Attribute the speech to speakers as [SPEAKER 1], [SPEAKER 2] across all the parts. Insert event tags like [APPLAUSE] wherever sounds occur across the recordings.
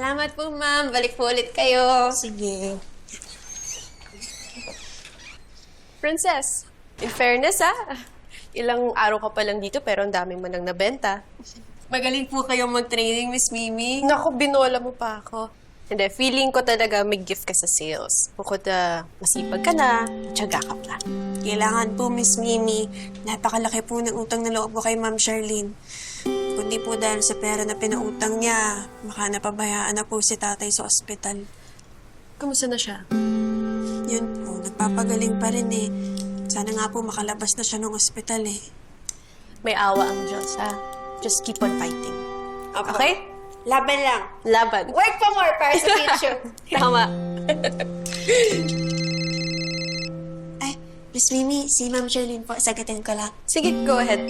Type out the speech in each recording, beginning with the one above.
[SPEAKER 1] Salamat po, ma'am. Balik po ulit kayo.
[SPEAKER 2] Sige.
[SPEAKER 3] Princess, in fairness ah, ilang araw ka pa lang dito pero ang dami mo nang nabenta.
[SPEAKER 1] Magaling po kayong mag-training, Miss Mimi.
[SPEAKER 3] Naku, binola mo pa ako. Hindi, feeling ko talaga may gift ka sa sales. Bukod na masipag ka na, tiyaga ka pa.
[SPEAKER 2] Kailangan po, Miss Mimi. Napakalaki po ng utang na loob ko kay Ma'am Charlene. Kundi po dahil sa pera na pinautang niya, baka napabayaan na po si tatay sa ospital.
[SPEAKER 3] Kamusta na siya?
[SPEAKER 2] Yun po, nagpapagaling pa rin eh. Sana nga po makalabas na siya ng ospital eh.
[SPEAKER 3] May awa ang Diyos, ha? Just keep on fighting. Okay?
[SPEAKER 2] Laban lang.
[SPEAKER 3] Laban.
[SPEAKER 1] Work pa more para sa future. [LAUGHS]
[SPEAKER 3] Tama.
[SPEAKER 2] Ay, Miss Mimi, si Ma'am Charlene po, sagutin ko lang.
[SPEAKER 3] Sige, go ahead.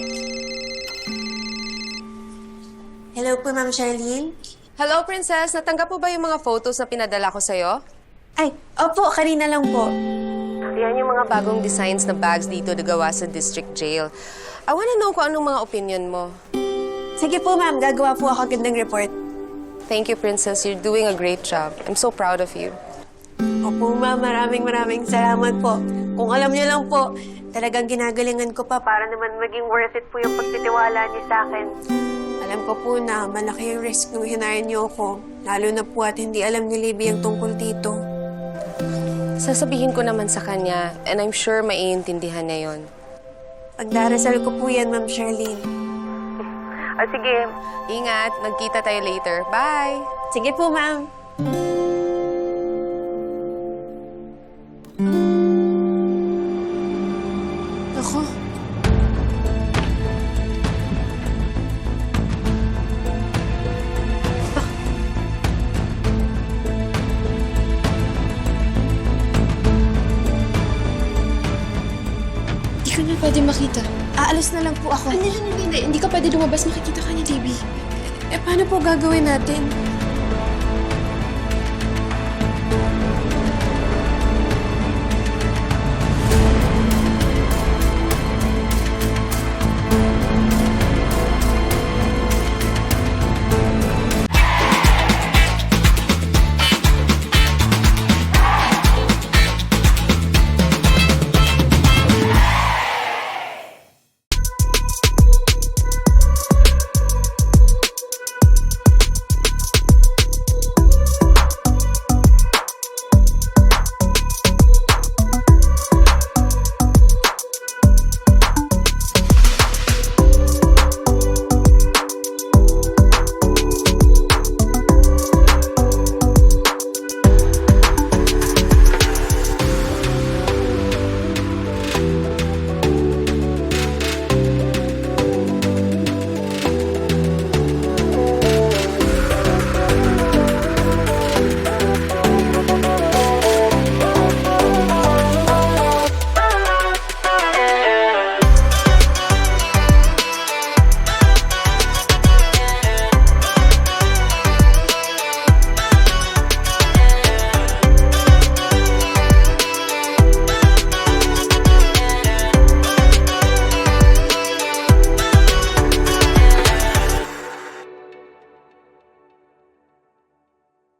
[SPEAKER 2] Hello po, Ma'am Charlene.
[SPEAKER 3] Hello, Princess. Natanggap po ba yung mga photos na pinadala ko sa'yo?
[SPEAKER 2] Ay, opo, kanina lang po.
[SPEAKER 3] Yan yung mga bagong designs na bags dito na gawa sa district jail. I wanna know kung anong mga opinion mo.
[SPEAKER 2] Sige po, ma'am. Gagawa po ako agad ng report.
[SPEAKER 3] Thank you, Princess. You're doing a great job. I'm so proud of you.
[SPEAKER 2] Opo, ma'am. Maraming maraming salamat po. Kung alam niyo lang po, talagang ginagalingan ko pa para naman maging worth it po yung pagtitiwala niyo sa akin. Alam ko po na malaki yung risk nung hinire niyo ako. Lalo na po at hindi alam ni Libby ang tungkol dito.
[SPEAKER 3] Sasabihin ko naman sa kanya, and I'm sure maiintindihan niya yon.
[SPEAKER 2] Pagdarasal ko po yan, Ma'am Charlene.
[SPEAKER 3] Ah, sige. Ingat. Nagkita tayo later. Bye!
[SPEAKER 2] Sige po, ma'am.
[SPEAKER 3] Ako.
[SPEAKER 4] Ka na pwede makita.
[SPEAKER 2] Aalis na lang po ako.
[SPEAKER 4] Hindi, hindi, hindi. Hindi ka pwede lumabas. Makikita ka ni Libby.
[SPEAKER 2] Eh, paano po gagawin natin?